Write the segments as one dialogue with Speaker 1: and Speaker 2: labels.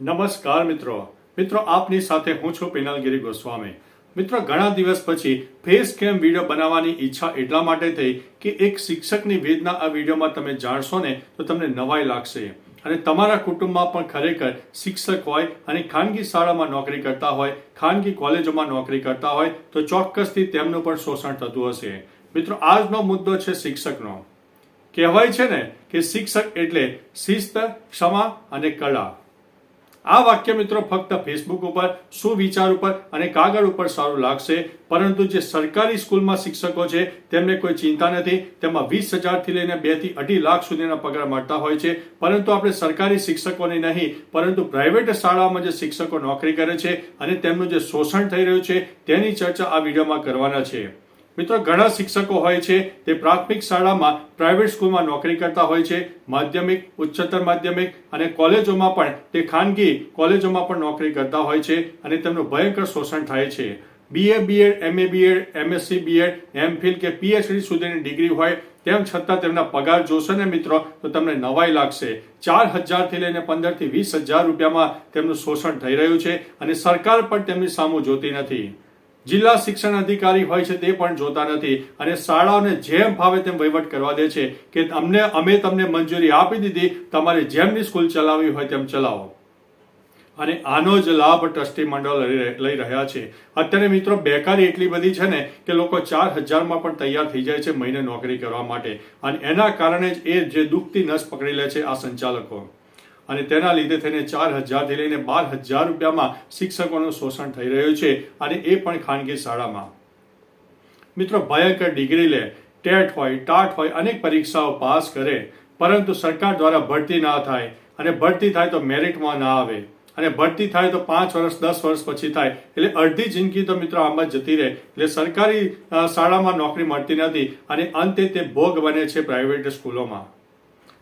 Speaker 1: નમસ્કાર મિત્રો. મિત્રો, આપની સાથે હું છું પિનલગીરી ગોસ્વામી. મિત્રો, ઘણા દિવસ પછી ફેસ કેમ વીડિયો બનાવવાની ઈચ્છા એટલા માટે થઈ કે એક શિક્ષકની વેદના આ વિડીયોમાં તમે જાણશો ને, તો તમને નવાઈ લાગશે. અને તમારા કુટુંબમાં પણ ખરેખર શિક્ષક હોય અને ખાનગી શાળામાં નોકરી કરતા હોય, ખાનગી કોલેજોમાં નોકરી કરતા હોય, તો ચોક્કસથી તેમનું પણ શોષણ થતું હશે. મિત્રો, આજનો મુદ્દો છે શિક્ષકનો. કહેવાય છે ને કે શિક્ષક એટલે શિસ્ત, ક્ષમા અને કળા. આ વાક્ય મિત્રો ફક્ત ફેસબુક ઉપર સુવિચાર ઉપર અને કાગળ ઉપર સારું લાગશે? પરંતુ જે સરકારી સ્કૂલમાં શિક્ષકો છે, તેમને કોઈ ચિંતા નથી. તેમાં વીસ હજારથી લઈને બેથી અઢી લાખ સુધીના પગાર મળતા હોય છે. પરંતુ આપણે સરકારી શિક્ષકોની નહીં, પરંતુ પ્રાઇવેટ શાળામાં જે શિક્ષકો નોકરી કરે છે અને તેમનું જે શોષણ થઈ રહ્યું છે, તેની ચર્ચા આ વિડીયોમાં કરવાના છે. મિત્રો, ઘણા શિક્ષકો હોય છે, તે પ્રાથમિક શાળામાં પ્રાઇવેટ સ્કૂલમાં નોકરી કરતા હોય છે, માધ્યમિક, ઉચ્ચતર માધ્યમિક અને કોલેજોમાં પણ તે ખાનગી કોલેજોમાં પણ નોકરી કરતા હોય છે અને તેમનું ભયંકર શોષણ થાય છે. BA BEd MA BEd MSc BEd MPhil કે પીએચડી સુધીની ડિગ્રી હોય તેમ છતાં તેમના પગાર જોશો ને મિત્રો, તો તમને નવાઈ લાગશે. ચાર હજારથી લઈને પંદરથી વીસ હજાર રૂપિયામાં તેમનું શોષણ થઈ રહ્યું છે અને સરકાર પણ તેમની સામું જોતી નથી. જિલ્લા શિક્ષણ અધિકારી હોય છે તે પણ જોતા નથી અને શાળાઓને જેમ ફાવે તેમ વહીવટ કરવા દે છે કે અમને, અમે તમને મંજૂરી આપી દીધી, તમારે જેમની સ્કૂલ ચલાવવી હોય તેમ ચલાવો. અને આનો જ લાભ ટ્રસ્ટી મંડળ લઈ રહ્યા છે. અત્યારે મિત્રો બેકારી એટલી બધી છે ને કે લોકો ચાર હજારમાં પણ તૈયાર થઈ જાય છે મહિને નોકરી કરવા માટે. અને એના કારણે જ એ જે દુઃખથી નસ પકડી લે છે આ સંચાલકો. અને તેના લીધે થઈને ચાર હજારથી લઈને બાર હજાર રૂપિયામાં શિક્ષકોનું શોષણ થઈ રહ્યું છે અને એ પણ ખાનગી શાળામાં. મિત્રો, ભયંકર ડિગ્રી લે, ટેટ હોય, ટાટ હોય, અનેક પરીક્ષાઓ પાસ કરે, પરંતુ સરકાર દ્વારા ભરતી ના થાય અને ભરતી થાય તો મેરિટમાં ના આવે અને ભરતી થાય તો પાંચ વર્ષ, દસ વર્ષ પછી થાય. એટલે અડધી જિંદગી તો મિત્રો આમ જતી રહે. એટલે સરકારી શાળામાં નોકરી મળતી નથી અને અંતે તે ભોગ બને છે પ્રાઇવેટ સ્કૂલોમાં.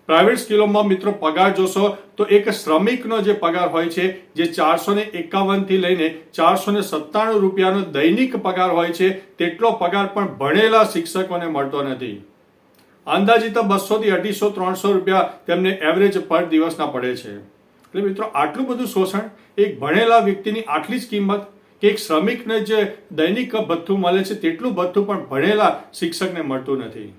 Speaker 1: પ્રાઇવેટ સ્કૂલોમાં મિત્રો પગાર જોશો તો એક શ્રમિકનો જે પગાર હોય છે, જે ચારસો ને એકાવનથી લઈને ચારસો ને સત્તાણું રૂપિયાનો દૈનિક પગાર હોય છે, તેટલો પગાર પણ ભણેલા શિક્ષકોને મળતો નથી. અંદાજિત બસો થી અઢીસો, ત્રણસો રૂપિયા તેમને એવરેજ પર દિવસના પડે છે. એટલે મિત્રો આટલું બધું શોષણ એક ભણેલા વ્યક્તિની આટલી જ કિંમત કે એક શ્રમિકને જે દૈનિક ભથ્થું મળે છે, તેટલું ભથ્થું પણ ભણેલા શિક્ષકને મળતું નથી.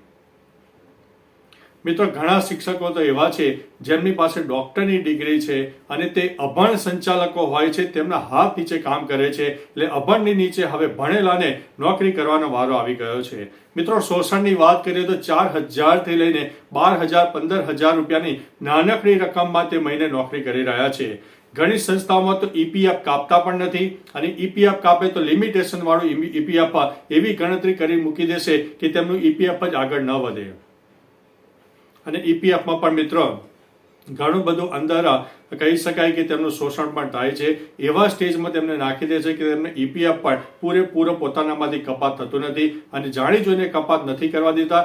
Speaker 1: મિત્રો, ઘણા શિક્ષકો તો એવા છે, જેમની પાસે ડૉક્ટરની ડિગ્રી છે અને તે અભણ સંચાલકો હોય છે, તેમના હાથ નીચે કામ કરે છે, એટલે અભણની નીચે હવે ભણેલાને નોકરી કરવાનો વારો આવી ગયો છે. મિત્રો, શોષણની વાત કરીએ તો ચાર હજારથી લઈને બાર હજાર, પંદર હજાર રૂપિયાની નાનકડી રકમમાં તે મહિને નોકરી કરી રહ્યા છે. ઘણી સંસ્થાઓમાં તો ઈપીએફ કાપતા પણ નથી અને ઈપીએફ કાપે તો લિમિટેશન વાળું ઈપીએફ એવી ગણતરી કરી મૂકી દેશે કે તેમનું ઈપીએફ જ આગળ ન વધે. અને ઈપીએફમાં પણ મિત્રો, ઘણું બધું અંદર કહી શકાય કે તેમનું શોષણ પણ થાય છે. એવા સ્ટેજમાં તેમને નાખી દે છે કે તેમને ઈપીએફ પણ પૂરેપૂરો પોતાનામાંથી કપાત થતું નથી. અને જાણી જોઈને કપાત નથી કરવા દેતા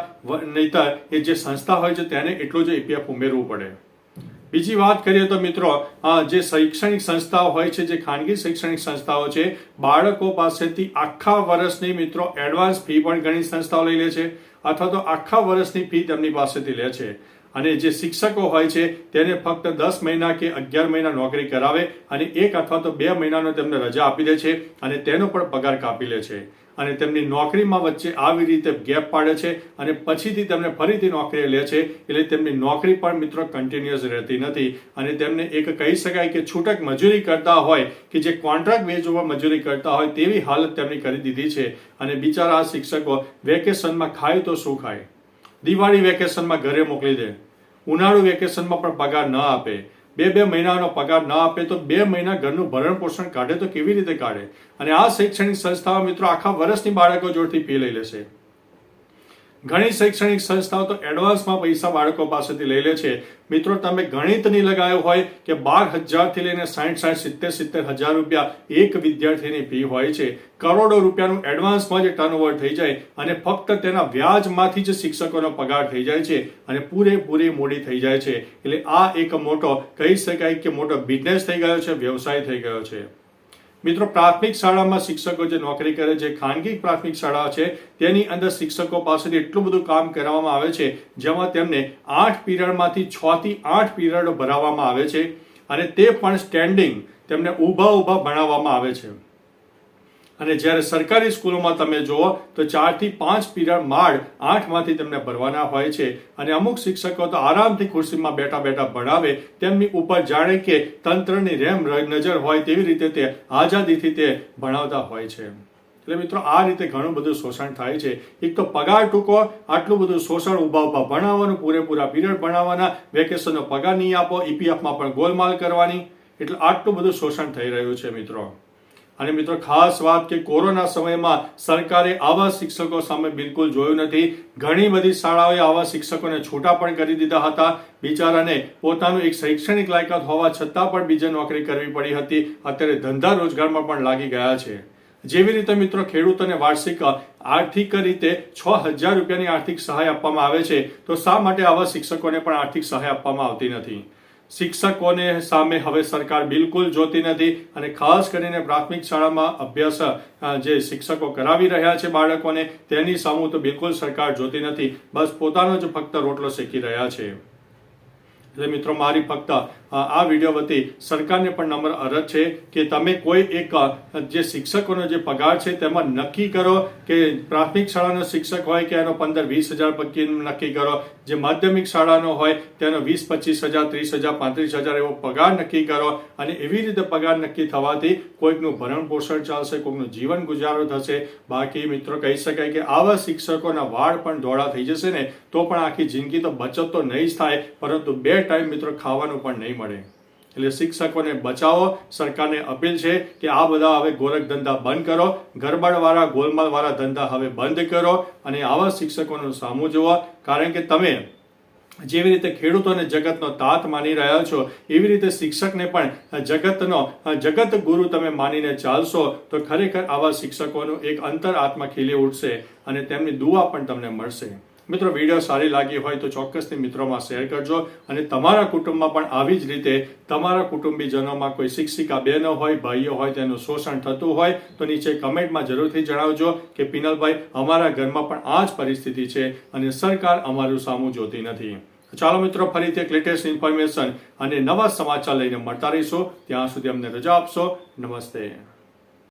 Speaker 1: નહીતર એ જે સંસ્થા હોય છે તેને એટલું જ ઈપીએફ ઉમેરવું પડે. બીજી વાત કરીએ તો મિત્રો જે શૈક્ષણિક સંસ્થાઓ હોય છે, જે ખાનગી શૈક્ષણિક સંસ્થાઓ છે, બાળકો પાસેથી આખા વર્ષની મિત્રો એડવાન્સ ફી પણ ઘણી સંસ્થાઓ લઈ લે છે, અથવા તો આખા વર્ષની ફી તેમની પાસેથી લે છે. અને જે શિક્ષકો હોય છે, તેને ફક્ત દસ મહિના કે અગિયાર મહિના નોકરી કરાવે અને એક અથવા તો બે મહિનાનો તેમને રજા આપી દે છે અને તેનો પણ પગાર કાપી લે છે. અને તેમની નોકરીમાં વચ્ચે આવી રીતે ગેપ પાડે છે અને પછીથી તેમને ફરીથી નોકરી લે છે, એટલે તેમની નોકરી પણ મિત્રો કન્ટિન્યુઅસ રહેતી નથી. અને તેમને એક કહી શકાય કે છૂટક મજૂરી કરતા હોય કે જે કોન્ટ્રાક્ટ બેઝ ઉપર મજૂરી કરતા હોય તેવી હાલત તેમની કરી દીધી છે. અને બિચારા આ શિક્ષકો વેકેશનમાં ખાય તો શું ખાય? દિવાળી વેકેશનમાં ઘરે મોકલી દે. ઉનાળુ વેકેશનમાં પણ પગાર ન આપે. બે બે મહિનાનો પગાર ન આપે તો બે મહિના ઘરનું ભરણ પોષણ કાઢે તો કેવી રીતે કાઢે? અને આ શૈક્ષણિક સંસ્થાઓ મિત્રો આખા વર્ષની બાળકો જોડથી ફી લઈ લેશે. ઘણી શૈક્ષણિક સંસ્થાઓ તો એડવાન્સમાં પૈસા બાળકો પાસેથી લઈ લે છે. મિત્રો, તમે ગણિતની લગાવ્યો હોય કે બાર હજારથી લઈને સાઠ સાઠ સિત્તેર સિત્તેર હજાર રૂપિયા એક વિદ્યાર્થીની ફી હોય છે. કરોડો રૂપિયાનું એડવાન્સમાં જ ટર્નઓવર થઈ જાય અને ફક્ત તેના વ્યાજમાંથી જ શિક્ષકોનો પગાર થઈ જાય છે અને પૂરેપૂરી મૂડી થઈ જાય છે. એટલે આ એક મોટો, કહી શકાય કે મોટો બિઝનેસ થઈ ગયો છે, વ્યવસાય થઈ ગયો છે. મિત્રો, પ્રાથમિક શાળામાં શિક્ષકો જે નોકરી કરે છે, ખાનગી પ્રાથમિક શાળા છે, તેની અંદર શિક્ષકો પાસેથી એટલું બધું કામ કરાવવામાં આવે છે, જેમાં તેમને આઠ પીરિયડમાંથી છ થી આઠ પીરિયડો ભરાવવામાં આવે છે અને તે પણ સ્ટેન્ડિંગ તેમને ઊભા ઊભા ભણાવવામાં આવે છે. અને જ્યારે સરકારી સ્કૂલોમાં તમે જુઓ, તો ચારથી પાંચ પીરિયડ માળ આઠમાંથી તેમને ભરવાના હોય છે. અને અમુક શિક્ષકો તો આરામથી ખુરશીમાં બેઠા બેઠા ભણાવે, તેમની ઉપર જાણે કે તંત્રની રેમ નજર હોય તેવી રીતે તે આઝાદીથી તે ભણાવતા હોય છે. એટલે મિત્રો, આ રીતે ઘણું બધું શોષણ થાય છે. એક તો પગાર ટૂંકો, આટલું બધું શોષણ ઊભા ઊભા ભણાવવાનું, પૂરેપૂરા પીરિયડ ભણાવવાના, વેકેશનનો પગાર નહીં આપો, ઈપીએફમાં પણ ગોલમાલ કરવાની. એટલે આટલું બધું શોષણ થઈ રહ્યું છે મિત્રો. અને મિત્રો, ખાસ વાત કે કોરોના સમયમાં સરકારે આવા શિક્ષકો સામે બિલકુલ જોયું નથી. ઘણી બધી શાળાઓએ આવા શિક્ષકોને છૂટા પણ કરી દીધા હતા. બિચારાને પોતાનું એક શૈક્ષણિક લાયકાત હોવા છતાં પણ બીજે નોકરી કરવી પડી હતી. અત્યારે ધંધા રોજગારમાં પણ લાગી ગયા છે. જેવી રીતે મિત્રો ખેડૂતોને વાર્ષિક આર્થિક રીતે છ હજાર રૂપિયાની આર્થિક સહાય આપવામાં આવે છે, તો શા માટે આવા શિક્ષકોને પણ આર્થિક સહાય આપવામાં આવતી નથી? શિક્ષકોને સામે હવે સરકાર બિલકુલ જોતી નથી અને ખાસ કરીને પ્રાથમિક શાળામાં અભ્યાસ જે શિક્ષકો કરાવી રહ્યા છે બાળકોને, તેની સામું તો બિલકુલ સરકાર જોતી નથી. બસ પોતાનો જ ફક્ત રોટલો શેકી રહ્યા છે. એટલે મિત્રો, મારી ફક્ત આ વીડિયો વતી સરકારને પણ નમ્ર અરજ છે કે તમે કોઈ એક જે શિક્ષકોનો જે પગાર છે તેમાં નક્કી કરો કે પ્રાથમિક શાળાનો શિક્ષક હોય કે એનો પંદર વીસ હજાર નક્કી કરો. જે માધ્યમિક શાળાનો હોય તેનો વીસ, પચીસ હજાર, ત્રીસ હજાર, પાંત્રીસ હજાર એવો પગાર નક્કી કરો અને એવી રીતે પગાર નક્કી થવાથી કોઈકનું ભરણ પોષણ ચાલશે, કોઈકનું જીવન ગુજારો થશે. બાકી મિત્રો, કહી શકાય કે આવા શિક્ષકોના વાળ પણ ધોળા થઈ જશે ને, તો પણ આખી જિંદગી તો બચત તો નહીં જ થાય. પરંતુ બે ટાઈમ મિત્રો ખાવાનું પણ નહીં મળે. એટલે શિક્ષકોને બચાવો, સરકારને અપીલ છે કે આ બધા હવે ગોરખ ધંધા બંધ કરો ગરબડવાળા ગોલમાલવાળા ધંધા હવે બંધ કરો અને આવા શિક્ષકોનું સામું જુઓ. કારણ કે તમે જેવી રીતે ખેડૂતોને જગતનો તાત માની રહ્યા છો, એવી રીતે શિક્ષકને પણ જગતનો, જગત ગુરુ તમે માનીને ચાલશો, તો ખરેખર આવા શિક્ષકોનું એક અંતર આત્મા ખીલી ઉઠશે અને તેમની દુઆ પણ તમને મળશે. મિત્રો વીડિયો સારી લાગી હોય તો ચોક્કસથી મિત્રોમાં શેર કરજો અને તમારા કુટુંબમાં પણ આવી જ રીતે તમારા કુટુંબીજનોમાં કોઈ શિક્ષિકા બહેનો હોય, ભાઈઓ હોય, તેનું શોષણ થતું હોય, તો નીચે કમેન્ટમાં જરૂરથી જણાવજો કે, પિનલભાઈ, અમારા ઘરમાં પણ આ જ પરિસ્થિતિ છે અને સરકાર અમારું સામું જોતી નથી. ચાલો મિત્રો, ફરીથી એક લેટેસ્ટ ઇન્ફોર્મેશન અને નવા સમાચાર લઈને મળતા રહીશું. ત્યાં સુધી અમને રજા આપશો. નમસ્તે.